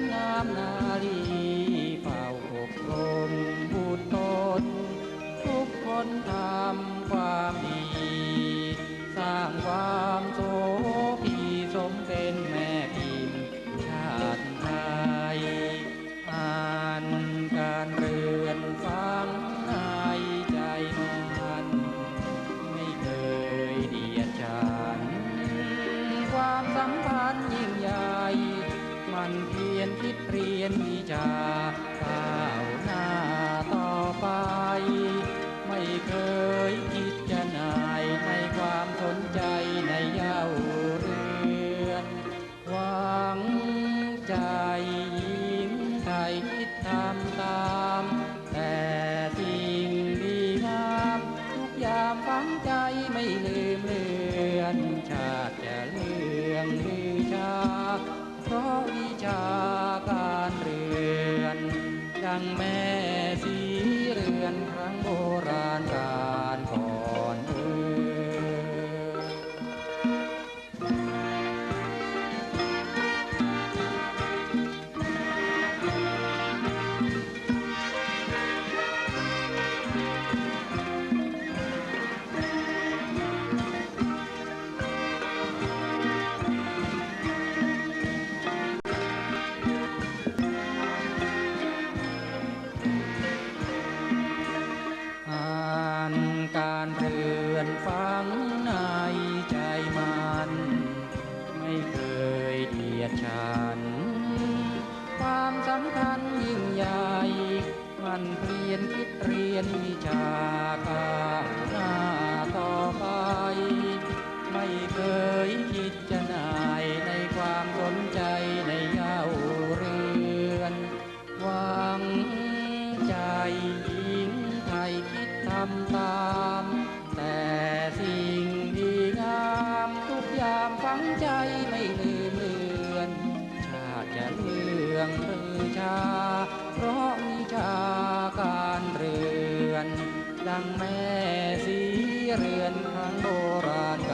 อนงามนาลีเฝ้าอบรมบุตรตน ทุกคนทำความดี สร้างความโสภีสมเป็นแม่พิมพ์ชาติไทยอ่านการเรือนฟังในใจมันไม่เคยเดียดฉัน ความสัมพันธ์ยิ่งใหญ่ มันเพียรคิดเรียนวิชาก้าวหน้าต่อไป ไม่เคยคิดจะนายในความสนใจในเย้าเรือนหวังใจหญิงไทยคิดทำตาม แต่สิ่งดีงามทุกอย่างฝังใจไม่ลืมเลือนชาติจะเลื่องลือชา เพราะวิชาการเรียนดังแม่ มันเปลี่ยนคิดเรียนวิชาการหน้าต่อไป ไม่เคยคิดจะนายในความสนใจในเย้าเรือนหวังใจหญิงไทยคิดทำตาม ดังแม่สีเรือนครั้งโบราณก